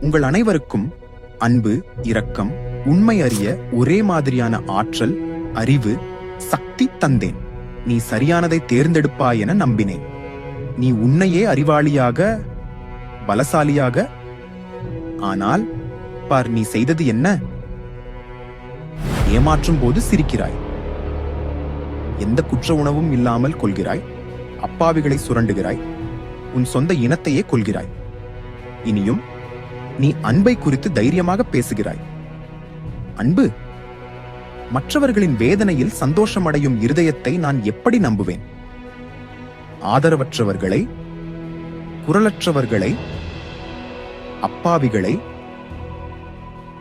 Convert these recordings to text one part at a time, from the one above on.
உங்கள் அனைவருக்கும் அன்பு இரக்கம் உண்மை அறிய ஒரே மாதிரியான ஆற்றல் அறிவு சக்தி தந்தேன். நீ சரியானதை தேர்ந்தெடுப்பாய் என நம்பினேன். நீ உன்னையே அறிவாளியாக பலசாலியாக ஆனால் பார் நீ செய்தது என்ன? ஏமாற்றும் போது சிரிக்கிறாய். எந்த குற்ற உணவும் இல்லாமல் கொள்கிறாய். அப்பாவிகளை சுரண்டுகிறாய். உன் சொந்த இனத்தையே கொள்கிறாய் இனியும் நீ அன்பை குறித்து தைரியமாக பேசுகிறாய். அன்பு மற்றவர்களின் வேதனையில் சந்தோஷமடையும் இருதயத்தை நான் எப்படி நம்புவேன்? ஆதரவற்றவர்களை குரலற்றவர்களை அப்பாவிகளை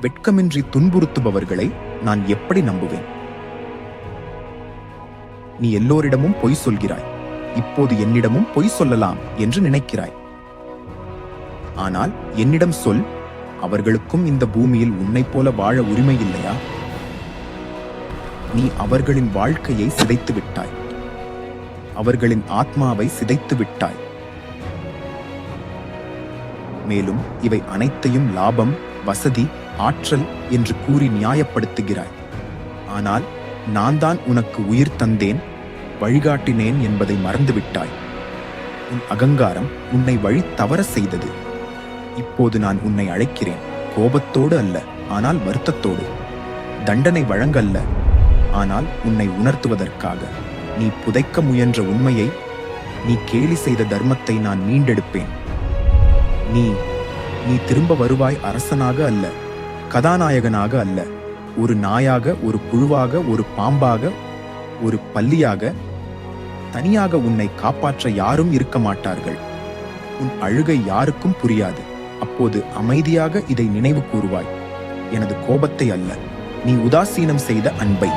வெட்கமின்றி துன்புறுத்துபவர்களை நான் எப்படி நம்புவேன்? நீ எல்லோரிடமும் பொய் சொல்கிறாய். இப்போது என்னிடமும் பொய் சொல்லலாம் என்று நினைக்கிறாய். ஆனால் என்னிடம் சொல் அவர்களுக்கும் இந்த பூமியில் உன்னைப் போல வாழ உரிமை இல்லையா? நீ அவர்களின் வாழ்க்கையை சிதைத்து விட்டாய் அவர்களின் ஆத்மாவை சிதைத்து விட்டாய் மேலும் இவை அனைத்தையும் லாபம் வசதி ஆற்றல் என்று கூறி நியாயப்படுத்துகிறாய். ஆனால் நான் தான் உனக்கு உயிர் தந்தேன் வழிகாட்டினேன் என்பதை மறந்துவிட்டாய். உன் அகங்காரம் உன்னை வழி தவற செய்தது. இப்போது நான் உன்னை அழைக்கிறேன். கோபத்தோடு அல்ல ஆனால் வருத்தத்தோடு. தண்டனை வழங்கல்ல ஆனால் உன்னை உணர்த்துவதற்காக. நீ புதைக்க முயன்ற உண்மையை நீ கேலி செய்த தர்மத்தை நான் மீண்டெடுப்பேன். நீ நீ திரும்ப வருவாய் அரசனாக அல்ல கதாநாயகனாக அல்ல. ஒரு நாயாக ஒரு புழுவாக ஒரு பாம்பாக ஒரு பள்ளியாக தனியாக உன்னை காப்பாற்ற யாரும் இருக்க மாட்டார்கள். உன் அழுகை யாருக்கும் புரியாது. அப்போது அமைதியாக இதை நினைவு கூறுவாய். எனது கோபத்தை அல்ல நீ உதாசீனம் செய்த அன்பை.